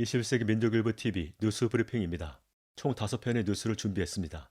21세기 민족일보 TV 뉴스 브리핑입니다. 총 5편의 뉴스를 준비했습니다.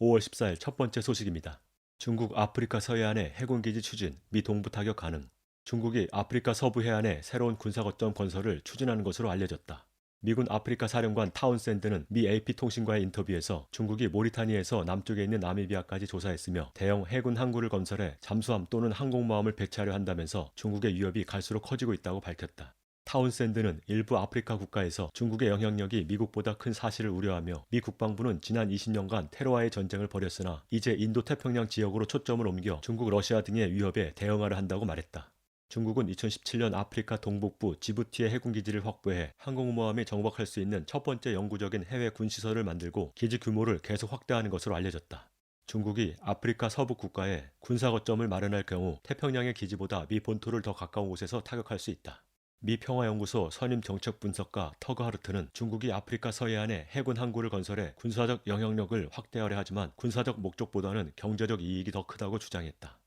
5월 14일 첫 번째 소식입니다. 중국 아프리카 서해안에 해군기지 추진, 미 동부 타격 가능. 중국이 아프리카 서부 해안에 새로운 군사거점 건설을 추진하는 것으로 알려졌다. 미군 아프리카 사령관 타운샌드는 미 AP통신과의 인터뷰에서 중국이 모리타니에서 남쪽에 있는 나미비아까지 조사했으며 대형 해군 항구를 건설해 잠수함 또는 항공모함을 배치하려 한다면서 중국의 위협이 갈수록 커지고 있다고 밝혔다. 타운샌드는 일부 아프리카 국가에서 중국의 영향력이 미국보다 큰 사실을 우려하며 미 국방부는 지난 20년간 테러와의 전쟁을 벌였으나 이제 인도 태평양 지역으로 초점을 옮겨 중국, 러시아 등의 위협에 대응하려 한다고 말했다. 중국은 2017년 아프리카 동북부 지부티의 해군기지를 확보해 항공모함이 정박할 수 있는 첫 번째 영구적인 해외 군시설을 만들고 기지 규모를 계속 확대하는 것으로 알려졌다. 중국이 아프리카 서부 국가에 군사거점을 마련할 경우 태평양의 기지보다 미 본토를 더 가까운 곳에서 타격할 수 있다. 미 평화연구소 선임 정책 분석가 터그 하르트는 중국이 아프리카 서해안에 해군 항구를 건설해 군사적 영향력을 확대하려 하지만 군사적 목적보다는 경제적 이익이 더 크다고 주장했다.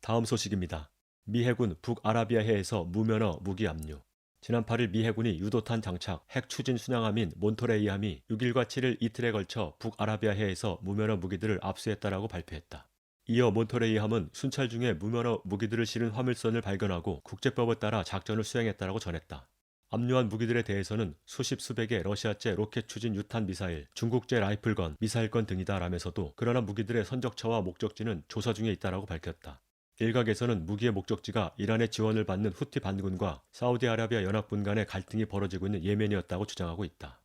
다음 소식입니다. 미 해군 북아라비아해에서 무면허 무기 압류. 지난 8일 미 해군이 유도탄 장착 핵 추진 순항함인 몬토레이함이 6일과 7일 이틀에 걸쳐 북아라비아해에서 무면허 무기들을 압수했다라고 발표했다. 이어 몬토레이함은 순찰 중에 무면허 무기들을 실은 화물선을 발견하고 국제법에 따라 작전을 수행했다라고 전했다. 압류한 무기들에 대해서는 수십 수백의 러시아제 로켓 추진 유탄 미사일, 중국제 라이플건, 미사일건 등이다라면서도 그러나 무기들의 선적처와 목적지는 조사 중에 있다라고 밝혔다. 일각에서는 무기의 목적지가 이란의 지원을 받는 후티 반군과 사우디아라비아 연합군 간의 갈등이 벌어지고 있는 예멘이었다고 주장하고 있다.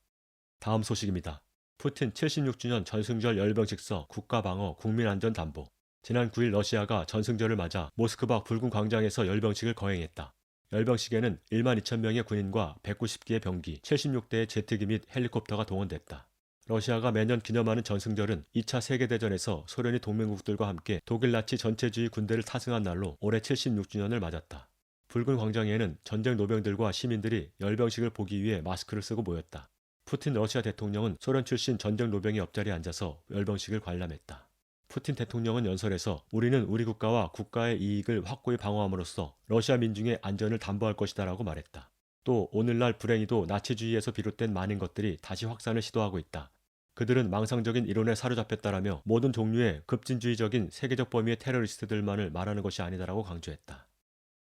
다음 소식입니다. 푸틴 76주년 전승절 열병식서 국가방어 국민안전담보 지난 9일 러시아가 전승절을 맞아 모스크바 붉은 광장에서 열병식을 거행했다. 열병식에는 1만 2천 명의 군인과 190기의 병기, 76대의 제트기 및 헬리콥터가 동원됐다. 러시아가 매년 기념하는 전승절은 2차 세계대전에서 소련이 동맹국들과 함께 독일 나치 전체주의 군대를 타승한 날로 올해 76주년을 맞았다. 붉은 광장에는 전쟁 노병들과 시민들이 열병식을 보기 위해 마스크를 쓰고 모였다. 푸틴 러시아 대통령은 소련 출신 전쟁 노병의 옆자리에 앉아서 열병식을 관람했다. 푸틴 대통령은 연설에서 우리는 우리 국가와 국가의 이익을 확고히 방어함으로써 러시아 민중의 안전을 담보할 것이다라고 말했다. 또 오늘날 불행히도 나치주의에서 비롯된 많은 것들이 다시 확산을 시도하고 있다. 그들은 망상적인 이론에 사로잡혔다라며 모든 종류의 급진주의적인 세계적 범위의 테러리스트들만을 말하는 것이 아니다라고 강조했다.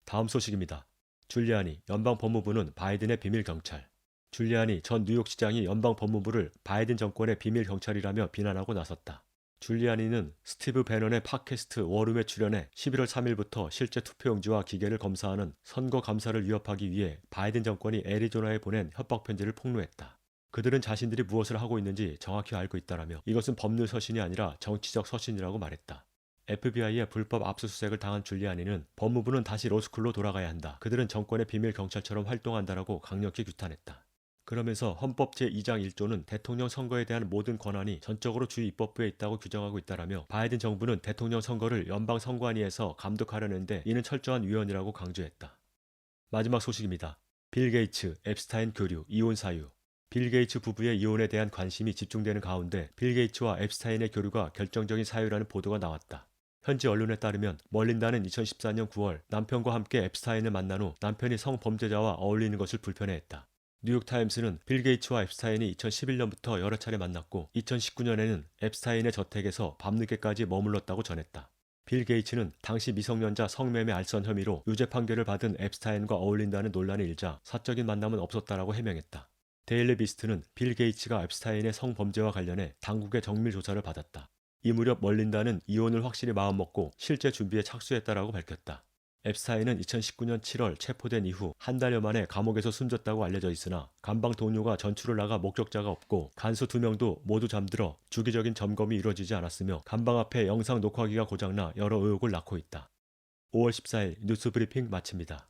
다음 소식입니다. 줄리아니 연방 법무부는 바이든의 비밀 경찰. 줄리아니 전 뉴욕시장이 연방 법무부를 바이든 정권의 비밀 경찰이라며 비난하고 나섰다. 줄리아니는 스티브 베넌의 팟캐스트 워룸에 출연해 11월 3일부터 실제 투표용지와 기계를 검사하는 선거 감사를 위협하기 위해 바이든 정권이 애리조나에 보낸 협박 편지를 폭로했다. 그들은 자신들이 무엇을 하고 있는지 정확히 알고 있다라며 이것은 법률 서신이 아니라 정치적 서신이라고 말했다. FBI의 불법 압수수색을 당한 줄리아니는 법무부는 다시 로스쿨로 돌아가야 한다. 그들은 정권의 비밀 경찰처럼 활동한다라고 강력히 규탄했다. 그러면서 헌법 제2장 1조는 대통령 선거에 대한 모든 권한이 전적으로 주 입법부에 있다고 규정하고 있다라며 바이든 정부는 대통령 선거를 연방 선관위에서 감독하려는데 이는 철저한 위헌이라고 강조했다. 마지막 소식입니다. 빌 게이츠, 앱스타인 교류, 이혼 사유. 빌 게이츠 부부의 이혼에 대한 관심이 집중되는 가운데 빌 게이츠와 앱스타인의 교류가 결정적인 사유라는 보도가 나왔다. 현지 언론에 따르면 멀린다는 2014년 9월 남편과 함께 앱스타인을 만난 후 남편이 성범죄자와 어울리는 것을 불편해했다. 뉴욕타임스는 빌 게이츠와 앱스타인이 2011년부터 여러 차례 만났고 2019년에는 앱스타인의 저택에서 밤늦게까지 머물렀다고 전했다. 빌 게이츠는 당시 미성년자 성매매 알선 혐의로 유죄 판결을 받은 앱스타인과 어울린다는 논란이 일자 사적인 만남은 없었다라고 해명했다. 데일리 비스트는 빌 게이츠가 앱스타인의 성범죄와 관련해 당국의 정밀 조사를 받았다. 이 무렵 멀린다는 이혼을 확실히 마음먹고 실제 준비에 착수했다라고 밝혔다. 앱스타인은 2019년 7월 체포된 이후 한 달여 만에 감옥에서 숨졌다고 알려져 있으나 감방 동료가 전출을 나가 목격자가 없고 간수 두 명도 모두 잠들어 주기적인 점검이 이루어지지 않았으며 감방 앞에 영상 녹화기가 고장나 여러 의혹을 낳고 있다. 5월 14일 뉴스 브리핑 마칩니다.